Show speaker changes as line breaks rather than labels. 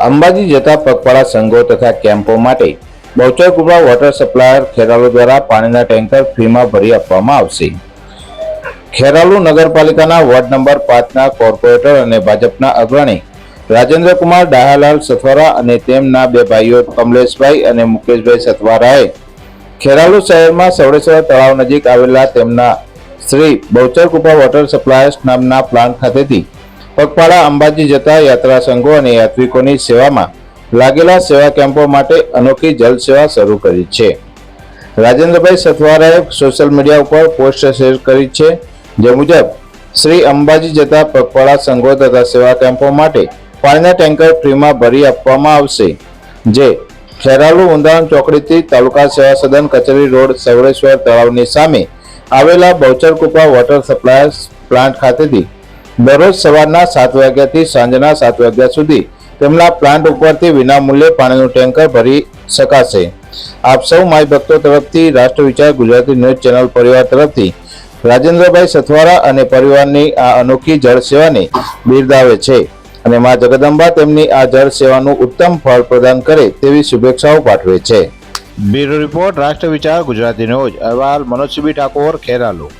અંબાજી જતા પગપાળા સંઘો તથા કેમ્પો માટે બહુચર કુબરા વોટર સપ્લાયર ખેરાલુ દ્વારા પાણીના ટેન્કર ફ્રીમાં ભરી આપવામાં આવશે. ખેરાલુ નગરપાલિકાના વોર્ડ નંબર પાંચના કોર્પોરેટર અને ભાજપના અગ્રણી રાજેન્દ્રકુમાર ડાહાલાલ સથવારા અને તેમના બે ભાઈઓ કમલેશભાઈ અને મુકેશભાઈ સથવારાએ ખેરાલુ શહેરમાં સવડેશ્વર તળાવ નજીક આવેલા તેમના શ્રી બહુચર કૃપા વોટર સપ્લાયર્સ નામના પ્લાન્ટ ખાતેથી પગપાળા, અંબાજી જતા યાત્રા સંઘો અને યાત્રિકોની સેવામાં લાગેલા સેવા કેમ્પો માટે અનોખી જલ સેવા શરૂ કરી છે. રાજેન્દ્રભાઈ સથવારાએ સોશિયલ મીડિયા ઉપર પોસ્ટ શેર કરી છે. જે મુજબ, શ્રી અંબાજી જતા પગપાળા સંઘો તથા સેવા કેમ્પો માટે પાણીના ટેન્કર ફ્રીમાં ભરી આપવામાં આવશે. જે ખેરાલુ ઉંદાણ ચોકડીથી તાલુકા સેવા સદન કચેરી રોડ સવડેશ્વર તળાવની સામે આવેલા બહુચરકુપા વોટર સપ્લાય પ્લાન્ટ ખાતેથી દરરોજ સવારના સાત વાગ્યાથી સાંજના સાત વાગ્યા સુધી તેમના પ્લાન્ટ ઉપરથી વિનામૂલ્યે પાણીનું ટેન્કર ભરી શકાશે. આપ સૌ માય ભક્તો તરફથી રાષ્ટ્ર વિચાર ગુજરાતી ન્યૂઝ ચેનલ પરિવાર તરફથી રાજેન્દ્રભાઈ સથવારા અને પરિવારની આ અનોખી જળ સેવાને બિરદાવે છે અને મા જગદંબા તેમની આ જળ સેવાનું ઉત્તમ ફળ પ્રદાન કરે તેવી શુભેચ્છાઓ પાઠવે છે. બ્યુરો રિપોર્ટ, રાષ્ટ્ર વિચાર ગુજરાતી ન્યૂઝ. અહેવાલ, મનોજસિંહ ઠાકોર, ખેરાલુ.